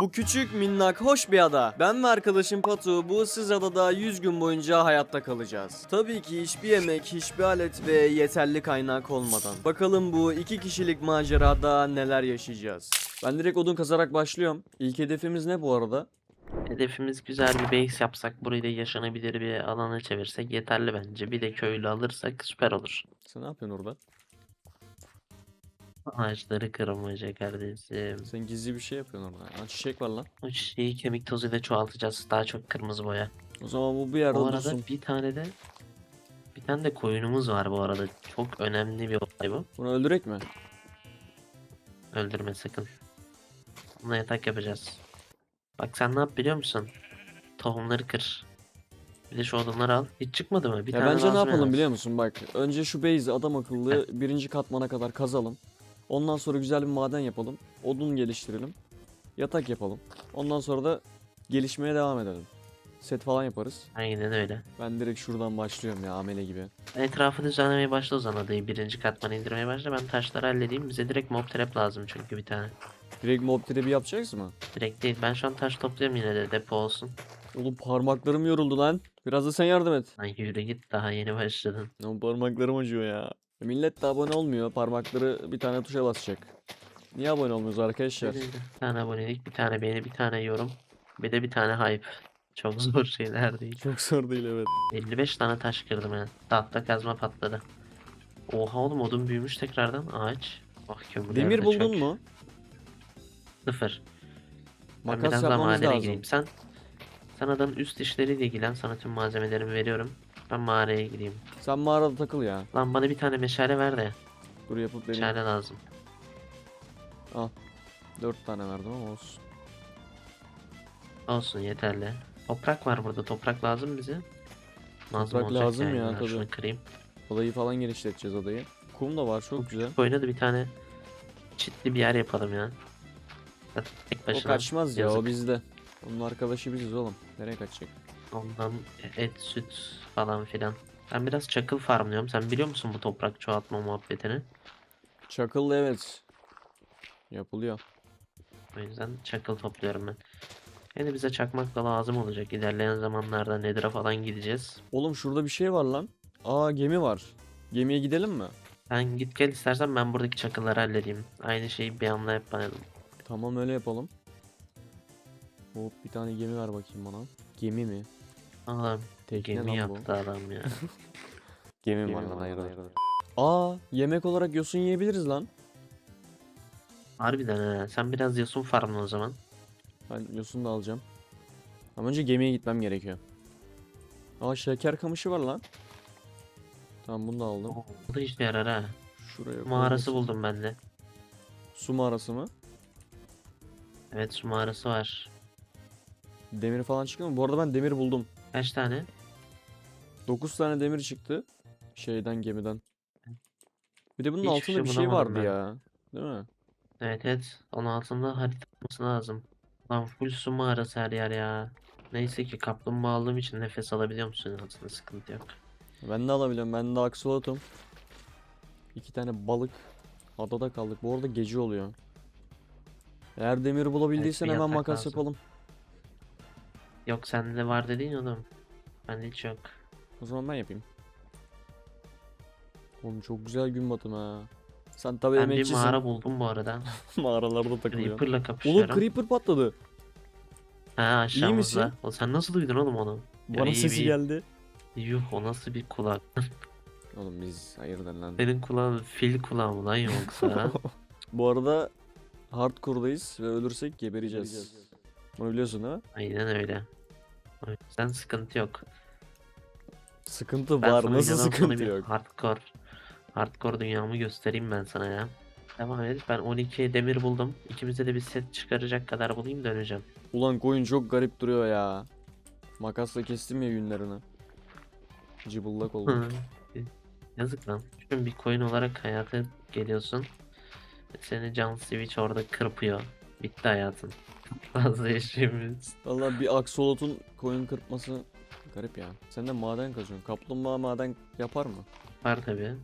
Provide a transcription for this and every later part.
Bu küçük, minnak, hoş bir ada. Ben ve arkadaşım Patu bu ıssız adada 100 gün boyunca hayatta kalacağız. Tabii ki hiçbir yemek, hiçbir alet ve yeterli kaynak olmadan. Bakalım bu iki kişilik macerada neler yaşayacağız. Ben direkt odun kazarak başlıyorum. İlk hedefimiz ne bu arada? Hedefimiz güzel bir base yapsak, burayı da yaşanabilir bir alana çevirsek yeterli bence. Bir de köylü alırsak süper olur. Sen ne yapıyorsun orada? Ağaçları kırmaca kardeşim. Sen gizli bir şey yapıyorsun orada. Aa, çiçek var lan. O çiçeği kemik tozuyla çoğaltacağız. Daha çok kırmızı boya. O zaman bu bir yerde Bu arada dursun. bir tane de bir tane de koyunumuz var bu arada. Çok önemli bir olay bu. Bunu öldürek mi? Öldürme sakın. Buna yatak yapacağız. Bak sen ne yap biliyor musun? Tohumları kır. Bir de şu odunları al. Hiç çıkmadı mı? Bir Ya tane bence ne lazım yapalım az. biliyor musun? Bak önce şu base'i adam akıllı birinci katmana kadar kazalım. Ondan sonra güzel bir maden yapalım. Odun geliştirelim. Yatak yapalım. Ondan sonra da gelişmeye devam edelim. Set falan yaparız. Aynen öyle. Ben direkt şuradan başlıyorum ya amele gibi. Etrafı düzenlemeye başla o zaman adayı. Birinci katmanı indirmeye başla. Ben taşları halledeyim. Bize direkt mob trap lazım çünkü bir tane. Direkt mob trap'i yapacağız mı? Direkt değil. Ben şu an taş topluyorum yine de depo olsun. Oğlum parmaklarım yoruldu lan. Biraz da sen yardım et. Lan yürü git daha yeni başladın. Oğlum parmaklarım acıyor ya. Millet de abone olmuyor. Parmakları bir tane tuşa basacak. Niye abone olmuyoruz arkadaşlar? Bir tane abonelik, bir tane beğeni, bir tane yorum. Bir de bir tane hype. Çok zor şeyler değil. Çok zor değil evet. 55 tane taş kırdım ben. Tahta kazma patladı. Oha oğlum odun büyümüş tekrardan ağaç. Oh kömürler Demir de buldun çok. mu? Sıfır. Ben Makas biraz daha madene lazım. gireyim. Sen sen adanın üst işleriyle ilgilen. Sana tüm malzemelerimi veriyorum. Ben mağaraya gideyim. Sen mağarada takıl ya. Lan bana bir tane meşale ver de. Dur yapıp deneyim. Meşale lazım. Dört tane verdim ama olsun. Olsun yeterli. Toprak var burada. Toprak lazım bize. Lazım Toprak olacak lazım yani. ya, Ben şunu kırayım. Adayı falan genişleteceğiz adayı. Kum da var çok güzel. Oyuna da bir tane çitli bir yer yapalım ya. Tek O başına kaçmaz ya o yazık. bizde. Onun arkadaşı biziz oğlum. Nereye kaçacak? Ondan et, süt falan filan. Ben biraz çakıl farmlıyorum. Sen biliyor musun bu toprak çoğaltma muhabbetini? Çakıllı evet. Yapılıyor. O yüzden çakıl topluyorum ben. Yani bize çakmak da lazım olacak. İlerleyen zamanlarda Nether'a falan gideceğiz. Oğlum şurada bir şey var lan. Aa gemi var. Gemiye gidelim mi? Sen git gel istersen ben buradaki çakılları halledeyim. Aynı şeyi bir anda yapmayalım. Tamam öyle yapalım. Hop bir tane gemi ver bakayım bana. Gemi mi? Lan bu. yaptı adam ya. Gemi Gemi var lan hayırdır. Aa yemek olarak yosun yiyebiliriz lan. Harbiden ha. Sen biraz yosun farmla o zaman. Ben yosun da alacağım. Ama önce gemiye gitmem gerekiyor. Aa şeker kamışı var lan. Tamam bunu da aldım. Bu da işe yarar ha. Şuraya Mağarası koyayım. buldum ben de. Su mağarası mı? Evet su mağarası var. Demir falan çıkıyor mu? Bu arada ben demir buldum. Kaç tane? 9 tane demir çıktı. Şeyden gemiden. Bir de bunun Hiçbir altında şey bir şey bulamadım vardı ben. ya. Değil mi? Evet evet. Onun altında harita olması lazım. Lan full su mağarası her yer ya. Neyse ki kaplumbağa aldığım için nefes alabiliyor musun altında sıkıntı yok. Ben de alabiliyorum. Ben de aksolotum. İki tane balık. Adada kaldık. Bu arada gece oluyor. Eğer demiri bulabildiysen bir hemen yatak makas lazım. yapalım. Yok sende var dedin ya oğlum. Bende hiç yok. O zaman ben yapayım. Oğlum çok güzel gün batımı ha. Sen tabii Ben bir emekçisin. mağara buldum bu arada. Mağaralarda takılıyor. Creeper'la Oğlum kapışıyorum. Creeper patladı. Ha aşağımızda. misin? O sen nasıl duydun oğlum onu? Bana iyi, sesi iyi. geldi. Yuh o nasıl bir kulak? Oğlum biz hayırdır lan. Senin kulağın fil kulağı mı lan yoksa? Bu arada hardcore'dayız ve ölürsek gebereceğiz. Bunu biliyorsun mi? Aynen öyle. O yüzden sıkıntı yok. Sıkıntı Ben var. sana Nasıl sıkıntı bir yok? Hardcore. Hardcore dünyamı göstereyim ben sana ya. Devam edip ben 12 demir buldum. İkimize de bir set çıkaracak kadar bulayım döneceğim. Ulan koyun çok garip duruyor ya. Makasla kestim ya yünlerini. Cıbıllak oldu. Yazık lan. Çünkü bir coin olarak hayata geliyorsun. Seni Can Switch orada kırpıyor. Bitti hayatın. Fazla yaşayamıyorsun. Valla bir aksolotun koyun kırpması garip ya. Sen de maden kazıyorsun. Kaplumbağa maden yapar mı? Var tabi.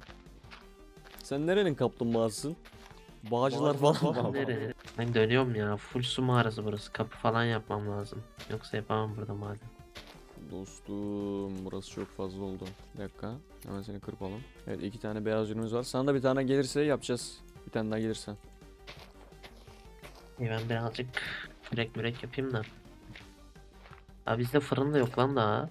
Sen nerenin kaplumbağasısın? Bağcılar falan var. Nereye? Ben dönüyorum ya. Full su mağarası burası. Kapı falan yapmam lazım. Yoksa yapamam burada madem. Dostum burası çok fazla oldu. Bir dakika. Hemen seni kırpalım. Evet iki tane beyaz ürünümüz var. Sana da bir tane gelirse yapacağız. Bir tane daha gelirse. İyi ben birazcık kürek mürek yapayım da. Abi bizde fırın da yok lan daha.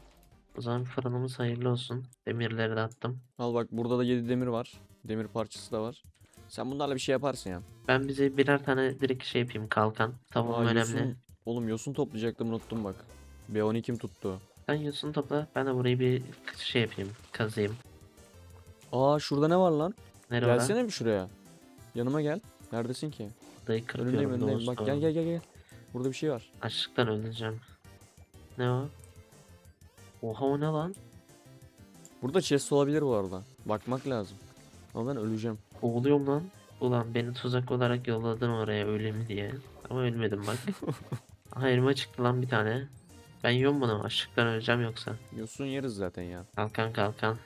O zaman fırınımız hayırlı olsun. Demirleri de attım. Al bak burada da 7 demir var. Demir parçası da var. Sen bunlarla bir şey yaparsın ya. Ben bize birer tane direkt şey yapayım kalkan. Tavuğum Aa, önemli. yosun- Oğlum yosun toplayacaktım unuttum bak. B12 kim tuttu? Sen yosun topla. Ben de burayı bir şey yapayım. Kazıyım. Aa şurada ne var lan? Nereye? Gelsene bir şuraya. Yanıma gel. Neredesin ki? Dayı kırpıyorum Önündeyim önündeyim. Bak gel gel gel gel. Burada bir şey var. Açlıktan öleceğim. Ne o? Oha o ne lan? Burada chest olabilir bu arada. Bakmak lazım. Ama ben öleceğim. Boğuluyorum lan. Ulan beni tuzak olarak yolladın oraya öleyim diye. Ama ölmedim bak. Aha elma çıktı lan bir tane. Ben yiyorum bunu. Açlıktan öleceğim yoksa. Yosun yeriz zaten ya. Kalkan kalkan.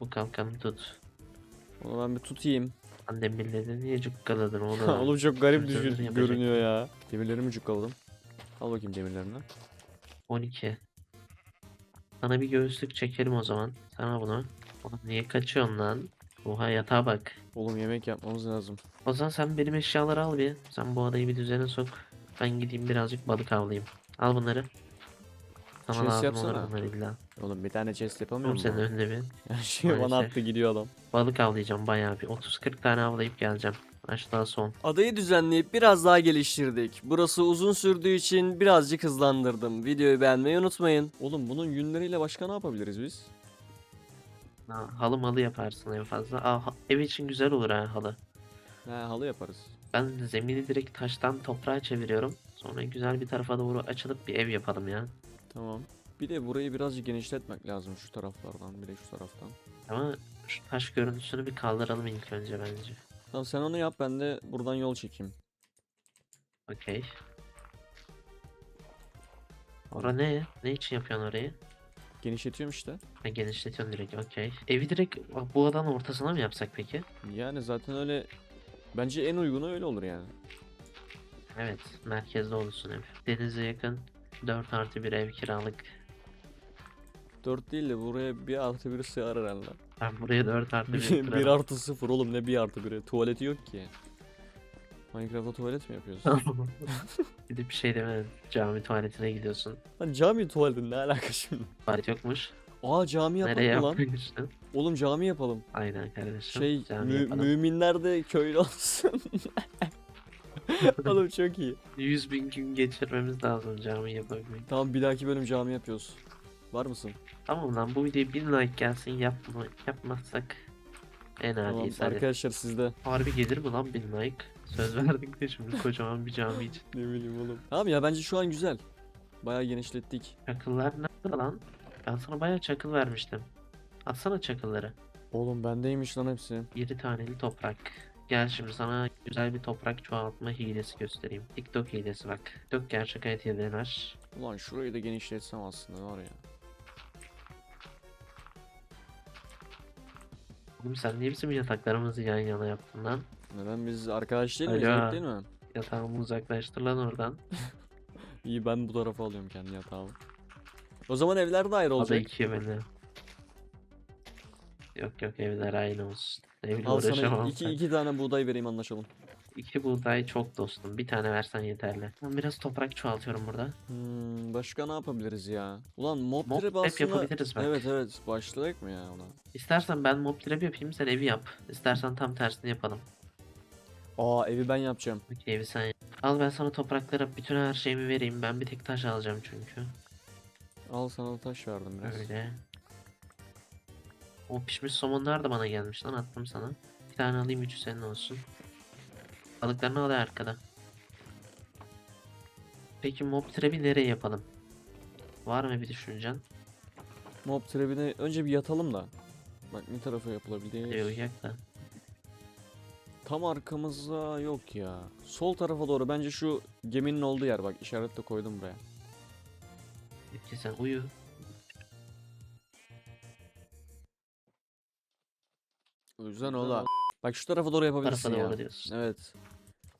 Bu kalkanı tut. Onu ben bir tutayım. Lan demirleri niye cukkaladın oğlum? Oğlum çok garip yapacak. görünüyor ya. Demirlerimi cukkaladım. Al bakayım demirlerini. 12. Sana bir göğüslük çekelim o zaman. Sana bunu. Oğlum niye kaçıyorsun lan? Oha yatağa bak. Oğlum yemek yapmamız lazım. O zaman sen benim eşyaları al bir. Sen bu adayı bir düzene sok. Ben gideyim birazcık balık avlayayım. Al bunları. Sana Chest lazım yapsana. olur bunlar illa. Oğlum bir tane chest yapamıyor Oğlum senin musun? önüne bir. Her şey bana Maalesef. attı gidiyor adam. Balık avlayacağım bayağı bir. 30-40 tane avlayıp geleceğim. Aşağı son. Adayı düzenleyip biraz daha geliştirdik. Burası uzun sürdüğü için birazcık hızlandırdım. Videoyu beğenmeyi unutmayın. Oğlum bunun yünleriyle başka ne yapabiliriz biz? Ha, halı malı yaparsın en fazla. Aa, ha- ev için güzel olur ha halı. He halı yaparız. Ben zemini direkt taştan toprağa çeviriyorum. Sonra güzel bir tarafa doğru açılıp bir ev yapalım ya. Tamam. Bir de burayı birazcık genişletmek lazım şu taraflardan bir de şu taraftan. Ama şu taş görüntüsünü bir kaldıralım ilk önce bence. Tamam sen onu yap ben de buradan yol çekeyim. Okey. Ora ne? Ne için yapıyorsun orayı? Genişletiyorum işte. Ha, genişletiyorsun direkt okey. Evi direkt bu adanın ortasına mı yapsak peki? Yani zaten öyle bence en uygunu öyle olur yani. Evet merkezde olsun ev. Denize yakın 4 artı bir ev kiralık. 4 değil de buraya 1 artı 1 sığar herhalde. Ben buraya 4 artı 1 1 kurarım. artı 0 oğlum ne 1 artı 1'i? Tuvaleti yok ki. Minecraft'ta tuvalet mi yapıyoruz? Gidip bir şey deme cami tuvaletine gidiyorsun. Lan cami tuvaletin ne alaka şimdi? Tuvalet yokmuş. Aa cami yapalım Nereye lan. yapmıştın? Oğlum cami yapalım. Aynen kardeşim. Şey mü- müminler de köylü olsun. Oğlum çok iyi. 100 bin gün geçirmemiz lazım cami yapabilmek. Tamam bir dahaki bölüm cami yapıyoruz. Var mısın? Tamam lan bu videoya 1000 like gelsin yapma, yapmazsak en Tamam adiyiz arkadaşlar sizde. Harbi gelir mi lan 1000 like? Söz verdik de şimdi kocaman bir cami için. Ne bileyim oğlum. Tamam ya bence şu an güzel. Bayağı genişlettik. Çakıllar nerede lan? Ben sana bayağı çakıl vermiştim. Atsana çakılları. Oğlum bendeymiş lan hepsi. 7 taneli toprak. Gel şimdi sana güzel bir toprak çoğaltma hilesi göstereyim. TikTok hilesi bak. TikTok gerçek hayat hileler. Ulan şurayı da genişletsem aslında var ya. Oğlum sen niye bizim yataklarımızı yan yana yaptın lan? Neden biz arkadaş değil miyiz? Alo. Değil mi? Yatağımı uzaklaştır lan oradan. İyi ben bu tarafa alıyorum kendi yatağımı. O zaman evler de ayrı olacak. ikiye beni. Yok yok evler aynı olsun. Al sana uğraşamam iki, ben. iki tane buğday vereyim anlaşalım. İki buğday çok dostum. Bir tane versen yeterli. Ben biraz toprak çoğaltıyorum burada. Hmm, başka ne yapabiliriz ya? Ulan mob, Mob trap trap aslında... yapabiliriz bak. Evet evet başladık mı ya ona? İstersen ben mob trap yapayım sen evi yap. İstersen tam tersini yapalım. Aa evi ben yapacağım. Okey evi sen yap. Al ben sana topraklara bütün her şeyimi vereyim. Ben bir tek taş alacağım çünkü. Al sana da taş verdim biraz. Öyle. O pişmiş somonlar da bana gelmiş lan attım sana. Bir tane alayım üçü senin olsun. Balıklarını al arkada. Peki mob trap'i nereye yapalım? Var mı bir düşüncen? Mob trap'ine önce bir yatalım da. Bak ne tarafa yapılabilir? Yok yak da. Tam arkamızda yok ya. Sol tarafa doğru bence şu geminin olduğu yer bak işaretle koydum buraya. Peki sen uyu. O yüzden ola. Bak şu tarafa doğru yapabilirsin Tarafa ya. doğru diyorsun. Evet.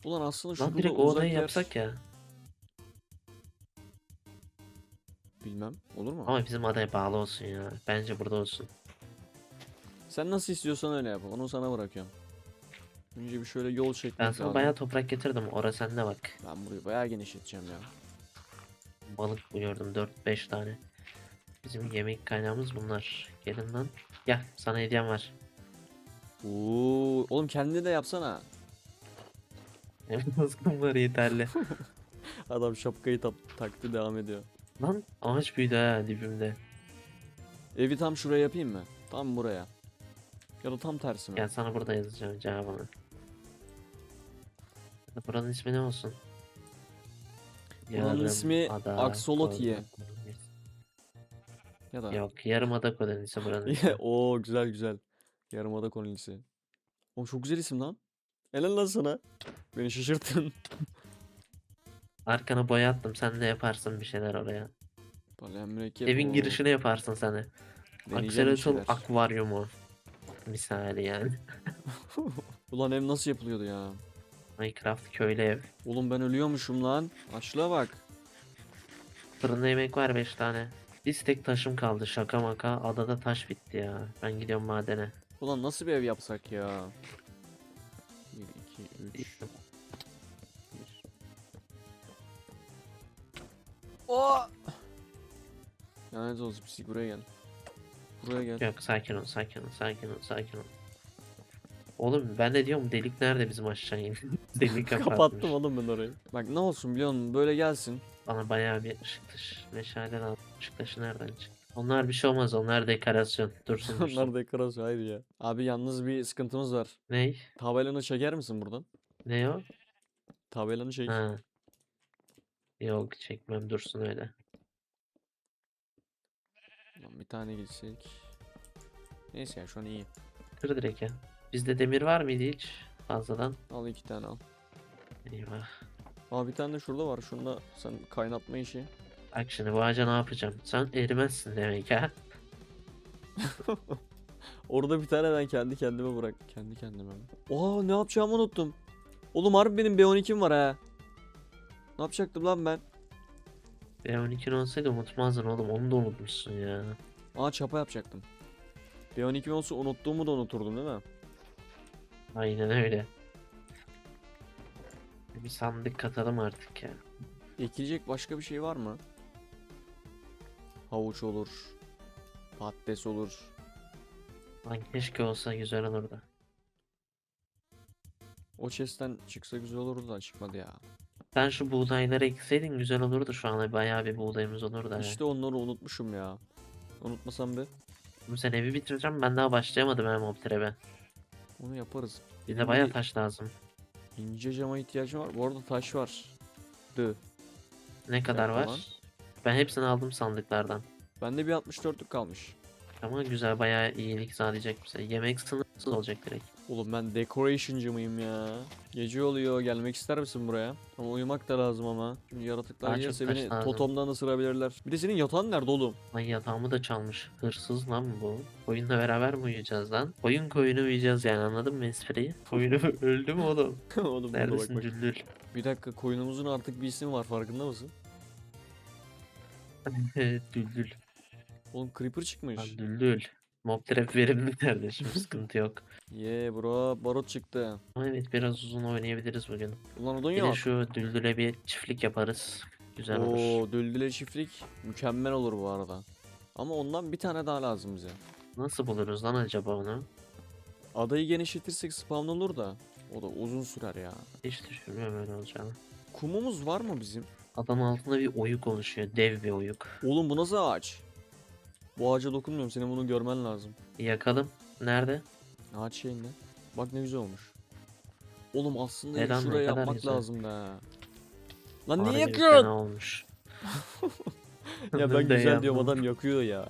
Ulan aslında şurada Lan direkt o uzak odayı yer- yapsak ya. Bilmem. Olur mu? Ama bizim adaya bağlı olsun ya. Bence burada olsun. Sen nasıl istiyorsan öyle yap. Onu sana bırakıyorum. Önce bir şöyle yol çekmek Ben sana lazım. bayağı toprak getirdim. Orası sende bak. Ben burayı bayağı genişleteceğim ya. Balık gördüm 4-5 tane. Bizim yemek kaynağımız bunlar. Gelin lan. Gel sana hediyem var. Oo, oğlum kendini de yapsana. Baskın var yeterli. Adam şapkayı tap taktı devam ediyor. lan ağaç büyüdü ha dibimde. Evi tam şuraya yapayım mı? Tam buraya. Ya da tam tersi mi? Gel sana burada yazacağım cevabını. Buranın ismi ne olsun? Buranın ismi Yarımada Axolotl. kolonisi. Ya da. Yok yarımada kolonisi buranın ismi. Oo güzel güzel. Yarımada kolonisi. O çok güzel isim lan. Helal lan sana. Beni şaşırttın. Arkana boya attım sen de yaparsın bir şeyler oraya. Evin oo. girişine yaparsın sen şeyler. akvaryumu. Misali yani. Ulan ev nasıl yapılıyordu ya? Minecraft köylü ev. Oğlum ben ölüyormuşum lan. Açlığa bak. Fırında yemek var 5 tane. Bir tek taşım kaldı şaka maka. Adada taş bitti ya. Ben gidiyorum madene. Ulan nasıl bir ev yapsak ya? 1, 2, 3. O! Lanet olsun pislik buraya gel. Buraya gel. Yok sakin ol sakin ol sakin ol sakin ol. Oğlum ben de diyorum delik nerede bizim aşağı in. Delik kapatmış. Kapattım oğlum ben orayı. Bak ne olsun biliyor musun? Böyle gelsin. Bana bayağı bir ışık taşı. Meşale lazım. Işık taşı nereden çıktı? Onlar bir şey olmaz. Onlar dekorasyon. Dursun dursun. Onlar dekorasyon hayır ya. Abi yalnız bir sıkıntımız var. Ney? Tabelanı çeker misin buradan? Ne o? Tabelanı çek. Ha. Yok çekmem dursun öyle. Lan bir tane gitsek. Neyse ya şu an iyi. Kır direkt ya. Bizde demir var mıydı hiç? Fazladan. Al iki tane al. Eyvah. Aa bir tane de şurada var. Şunda sen kaynatma işi. Bak şimdi bu ağaca ne yapacağım? Sen erimezsin demek ha. Orada bir tane ben kendi kendime bırak. Kendi kendime? Oha ne yapacağımı unuttum. Oğlum harbi benim B12'm var ha. Ne yapacaktım lan ben? B12'nin olsaydı unutmazdın oğlum. Onu da unutmuşsun ya. Aa çapa yapacaktım. B12'm olsa unuttuğumu da unuturdum değil mi? Aynen öyle. Bir sandık katalım artık ya. Ekilecek başka bir şey var mı? Havuç olur. Patates olur. Lan keşke olsa güzel olurdu. O chest'ten çıksa güzel olurdu da çıkmadı ya. Sen şu buğdayları ekseydin güzel olurdu şu an bayağı bir buğdayımız olurdu. İşte onları unutmuşum ya. Unutmasam bir. Oğlum sen evi bitireceğim ben daha başlayamadım hem mob trap'e. Onu yaparız. Bize Benim bayağı bir taş lazım. ince cama ihtiyacım var. Bu arada taş var. Dı. Ne kadar dakika var? lan. Ben hepsini aldım sandıklardan. Bende bir 64'lük kalmış. Ama güzel bayağı iyilik sağlayacak bize. Yemek sınırsız olacak direkt. Oğlum ben decoration'cı mıyım ya? Gece oluyor. Gelmek ister misin buraya? Ama uyumak da lazım ama. Şimdi yaratıklar Daha çok gelirse taş beni lazım. totomdan ısırabilirler. Bir de senin yatağın nerede oğlum? Lan yatağımı da çalmış. Hırsız lan bu. Koyunla beraber mi uyuyacağız lan? Koyun koyunu uyuyacağız yani anladın mı espriyi? Koyunu öldü mü oğlum? oğlum burada bak Neredesin bak. Düldül? Bir dakika koyunumuzun artık bir ismi var farkında mısın? Düldül. Oğlum creeper çıkmış. Lan Düldül. Mob trap verimli kardeşim sıkıntı yok. Ye bro barut çıktı. Ama evet biraz uzun oynayabiliriz bugün. Ulan odun Bir de yok. şu Düldül'e bir çiftlik yaparız. Güzel olur. Oo düldüle çiftlik mükemmel olur bu arada. Ama ondan bir tane daha lazım bize. Nasıl buluruz lan acaba onu? Adayı genişletirsek spawn olur da. O da uzun sürer ya. Hiç düşünmüyorum öyle olacağını. Kumumuz var mı bizim? Adam altında bir oyuk oluşuyor. Dev bir oyuk. Oğlum bu nasıl ağaç? Bu ağaca dokunmuyorum. Senin bunu görmen lazım. Yakalım. Nerede? Ağaç şeyinde. Bak ne güzel olmuş. Oğlum aslında Neden? Ne şuraya kadar yapmak güzel. lazım da. Lan Harbi niye bir yakıyorsun? fena olmuş. Ya ben Ben de güzel diyorum adam yakıyor ya.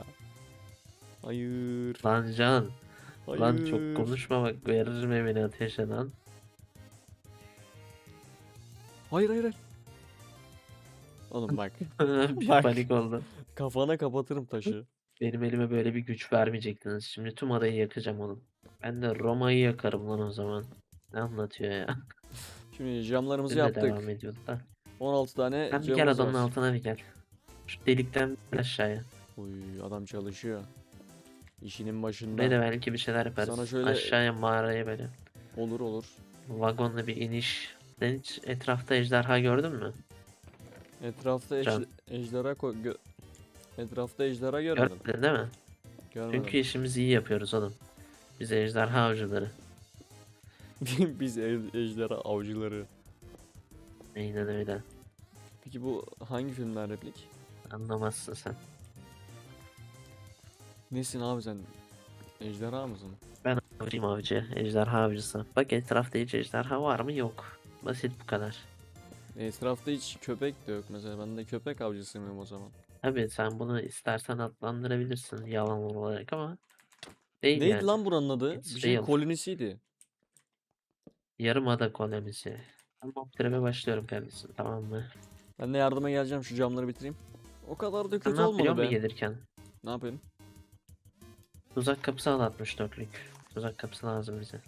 Hayır. Lan Can. Hayır. Lan çok konuşma bak veririm evini ateşe lan. Hayır hayır hayır. Oğlum bak bir Bak. panik oldu. kafana kapatırım taşı. Benim elime böyle bir güç vermeyecektiniz. Şimdi tüm adayı yakacağım oğlum. Ben de Roma'yı yakarım lan o zaman. Ne anlatıyor ya? Şimdi camlarımızı de yaptık. devam ediyordu da. 16 tane Sen bir gel camımız adamın var. altına bir gel. Şu delikten bir aşağıya. Uy adam çalışıyor. İşinin başında. Buraya da belki bir şeyler yaparız. Sana şöyle- Aşağıya mağaraya böyle. Olur olur. Vagonla bir iniş. Sen hiç etrafta ejderha gördün mü? Etrafta ej- Can. ejderha ko- gö- Etrafta ejderha görmedim. Görmedin değil mi? Görmedim. Çünkü işimizi iyi yapıyoruz oğlum. Biz ejderha avcıları. Biz e- ejderha avcıları. Aynen öyle. Peki bu hangi filmden replik? Anlamazsın sen. Nesin abi sen? Ejderha mısın? Ben avcıyım avcı. Ejderha avcısı. Bak etrafta hiç ejderha var mı? Yok. Basit bu kadar. Etrafta hiç köpek de yok mesela. Ben de köpek avcısı mıyım o zaman? Tabii sen bunu istersen adlandırabilirsin yalan olarak ama değil Neydi yani. lan buranın adı? It's Bir şey real. kolonisiydi. Yarımada kolonisi. Ben mob trap'e başlıyorum kardeşim tamam mı? Ben de yardıma geleceğim şu camları bitireyim. O kadar da Sen kötü ne olmadı yapıyorsun be. bir gelirken? Ne yapayım? Tuzak kapısı al 64'lük. Tuzak kapısı lazım bize.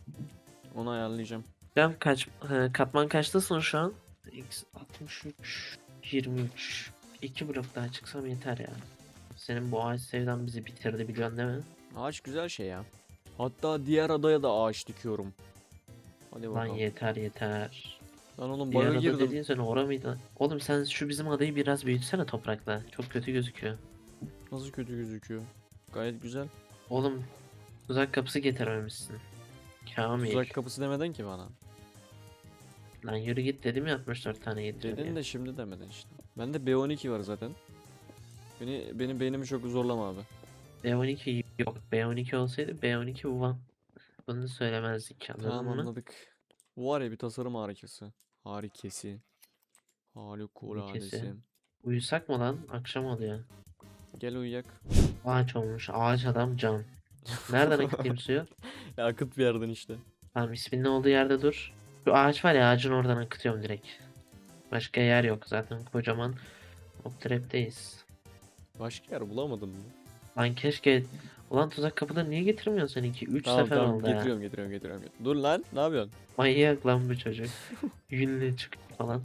Onu ayarlayacağım. Cam kaç, katman kaçtasın şu an? X 63, 23. İki blok daha çıksam yeter ya. Senin bu ağaç sevdan bizi bitirdi biliyorsun değil mi? Ağaç güzel şey ya. Hatta diğer adaya da ağaç dikiyorum. Hadi Lan bakalım. yeter yeter. Ben oğlum baga arada girdim. dediğin sen ora mıydı? Oğlum sen şu bizim adayı biraz büyütsene toprakla. Çok kötü gözüküyor. Nasıl kötü gözüküyor? Gayet güzel. Oğlum tuzak kapısı getirmemişsin. Kamil. Tuzak kapısı demeden ki bana. Lan yürü git dedim ya 64 tane getir Dedin diye. de şimdi demedin işte. Bende B12 var zaten. Beni benim beynimi çok zorlama abi. B12 yok. B12 olsaydı B12 One. Bunu söylemezdik anladın Tamam mı? anladık. Bu var ya bir tasarım harikası. Harikesi. Harikuladesi. Uyusak mı lan? Akşam oluyor. Gel uyuyak. Ağaç olmuş. Ağaç adam can. Nereden akıtayım suyu? Ya akıt bir yerden işte. Tamam isminin olduğu yerde dur. Şu ağaç var ya ağacın oradan akıtıyorum direkt. Başka yer yok zaten kocaman. Hop trap'teyiz. Başka yer bulamadın mı? Lan keşke... Ulan tuzak kapıda niye getirmiyorsun sen 2 3 Tamam sefer tamam oldu ya. getiriyorum getiriyorum getiriyorum. Dur lan ne yapıyorsun? Manyak lan bu çocuk. Yünle çık falan.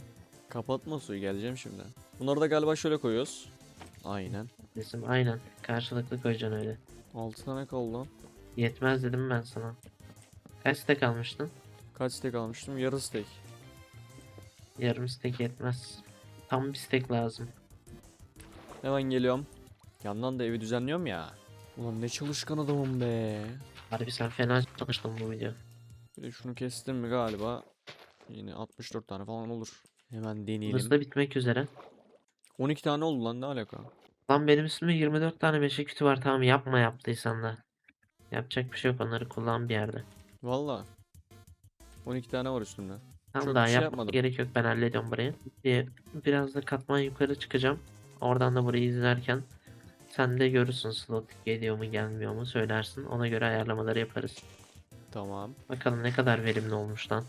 Kapatma suyu geleceğim şimdi. Bunları da galiba şöyle koyuyoruz. Aynen. Resim aynen. Karşılıklı koyacaksın öyle. 6 tane kaldı lan. Yetmez dedim ben sana. Kaç stack almıştın? Kaç stek almıştım? Yarı stek. Yarım stack yetmez. Tam bir stack lazım. Hemen geliyorum. Yandan da evi düzenliyorum ya. Ulan ne çalışkan adamım be. Harbi sen fena çalıştın bu video. Bir de şunu kestim mi galiba yine 64 tane falan olur. Hemen deneyelim. Da bitmek üzere. 12 tane oldu lan ne alaka? Lan benim üstümde 24 tane meşe kütü var tamam yapma yaptıysan da. Yapacak bir şey yok onları kullan bir yerde. Valla. 12 tane var üstümde. Tamam Çok daha bir şey yapmadım. gerek yok ben hallediyorum burayı. Bir, biraz da katman yukarı çıkacağım. Oradan da burayı izlerken sen de görürsün slot geliyor mu gelmiyor mu söylersin. Ona göre ayarlamaları yaparız. Tamam. Bakalım ne kadar verimli olmuş lan.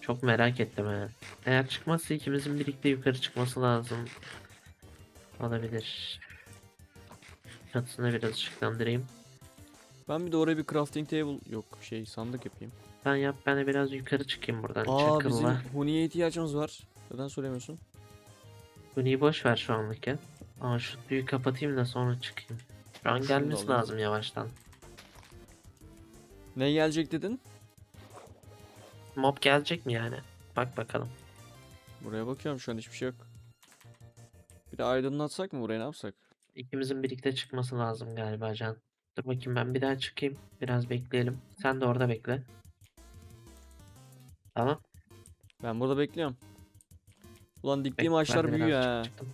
Çok merak ettim he. Eğer çıkmazsa ikimizin birlikte yukarı çıkması lazım. Olabilir. Çatısına biraz ışıklandırayım. Ben bir de oraya bir crafting table yok şey sandık yapayım. Sen yap ben de biraz yukarı çıkayım buradan Aa bizim çakılla. Huni'ye ihtiyacımız var. Neden söylemiyorsun? Bunu boş ver şu anlık ya. Aa şu suyu kapatayım da sonra çıkayım. Şu an Şunu da gelmesi alayım. lazım yavaştan. Ne gelecek dedin? Mob gelecek mi yani? Bak bakalım. Buraya bakıyorum şu an hiçbir şey yok. Bir de aydınlatsak mı burayı ne yapsak? İkimizin birlikte çıkması lazım galiba Can. Dur bakayım ben bir daha çıkayım. Biraz bekleyelim. Sen de orada bekle. Tamam. Ben burada bekliyorum. Ulan diktiğim Bek- ben ağaçlar de büyüyor ha. çıktım.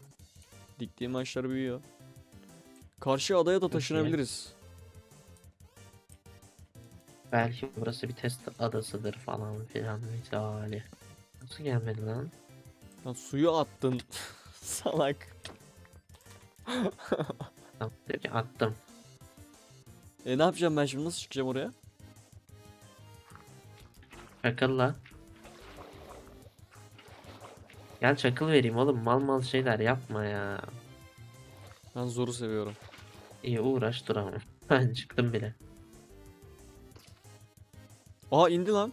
Diktiğim ağaçlar büyüyor. Karşı adaya da taşınabiliriz. Belki burası bir test adasıdır falan filan misali. Nasıl gelmedi lan? Lan suyu attın. Salak. Tamam diyor ki attım. E ne yapacağım ben şimdi nasıl çıkacağım oraya? Çakılla. Gel çakıl vereyim oğlum mal mal şeyler yapma ya. Ben zoru seviyorum. İyi uğraş dur ama. Ben çıktım bile. Aa indi lan.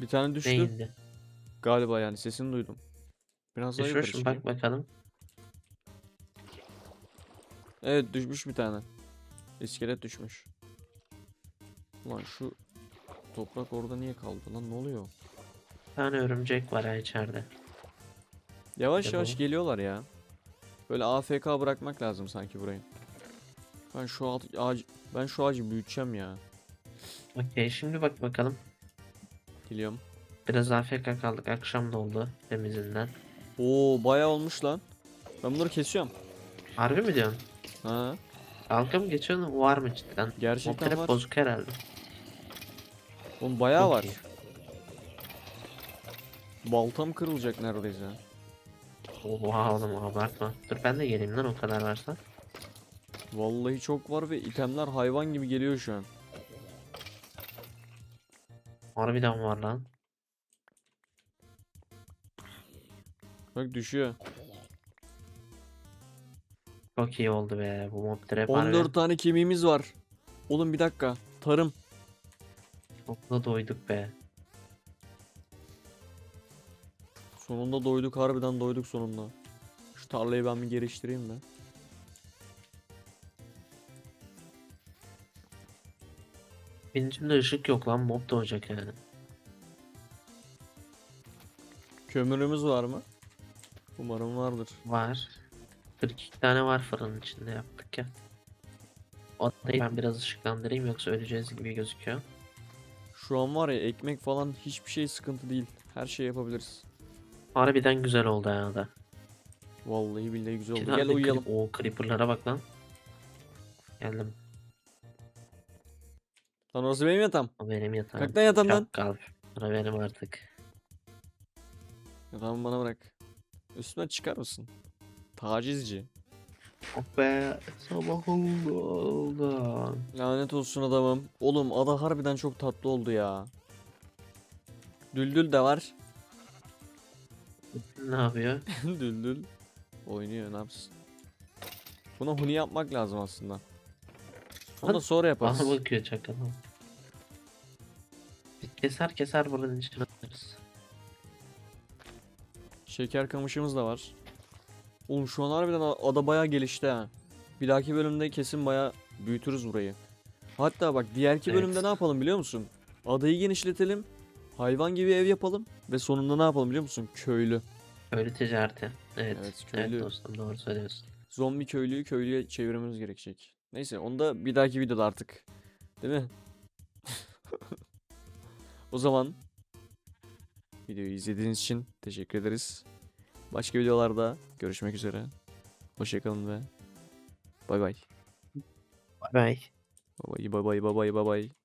Bir tane düştü. Ne indi? Galiba yani sesini duydum. Biraz daha yukarı çıkayım. Bak bakalım. Evet düşmüş bir tane. İskelet düşmüş. Ulan şu toprak orada niye kaldı lan ne oluyor? Tane örümcek var ha içeride. Yavaş Ne yavaş bu? geliyorlar ya. Böyle AFK bırakmak lazım sanki burayı. Ben şu ağacı, ben şu ağacı büyüteceğim ya. Okey şimdi bak bakalım. Geliyorum. Biraz AFK kaldık. Akşam da oldu temizinden. Oo bayağı olmuş lan. Ben bunları kesiyorum. Harbi mi diyorsun? Ha, Dalga mı geçiyorsun? Var mı cidden? gerçekten hep var. bozuk herhalde. Oğlum bayağı Çok var. iyi. Baltam kırılacak neredeyse. Oha oğlum abartma. Dur ben de geleyim lan o kadar varsa. Vallahi çok var ve itemler hayvan gibi geliyor şu an. Harbiden var lan. Bak düşüyor. Çok iyi oldu be. Bu mob trap 14 harbi. tane kemiğimiz var. Oğlum bir dakika. Tarım. Topla doyduk be. Sonunda doyduk harbiden doyduk sonunda. Şu tarlayı ben bir geliştireyim de. Benim ışık yok lan mob doğacak yani. Kömürümüz var mı? Umarım vardır. Var. 42 tane var fırının içinde yaptık ya. Odayı ben biraz ışıklandırayım yoksa öleceğiz gibi gözüküyor. Şu an var ya ekmek falan hiçbir şey sıkıntı değil. Her şey yapabiliriz. Harbiden güzel oldu ya da. Vallahi billahi güzel oldu. Gel uyuyalım. Oo creeper'lara bak lan. Geldim. Lan orası benim yatağım. O benim yatağım. Kalk lan yatağımdan. Çakkal. Bana benim artık. Yatağımı bana bırak. Üstüme çıkar mısın? Tacizci. Oh be. Sabah oldu. oldu. Lanet olsun adamım. Oğlum ada harbiden çok tatlı oldu ya. Düldül de var. Ne yapıyor? Düldül. Oynuyor ne yapsın. Buna huni yapmak lazım aslında. Onu da sonra yaparız. Bana bakıyor çakal. Keser keser buranın içine atarız. Şeker kamışımız da var. Oğlum şu an harbiden ada bayağı gelişti ha. Bir dahaki bölümde kesin bayağı büyütürüz burayı. Hatta bak diğerki Evet. bölümde ne yapalım biliyor musun? Adayı genişletelim. Hayvan gibi ev yapalım. Ve sonunda ne yapalım biliyor musun? Köylü. Köylü ticareti. Evet. Evet, Evet, köylü. dostum doğru söylüyorsun. Zombi köylüyü köylüye çevirmemiz gerekecek. Neyse onu da bir dahaki videoda artık. Değil mi? o zaman videoyu izlediğiniz için teşekkür ederiz. Başka videolarda görüşmek üzere. Hoşçakalın ve bay bay. Bye. Bay bay bay bay bay bay bay.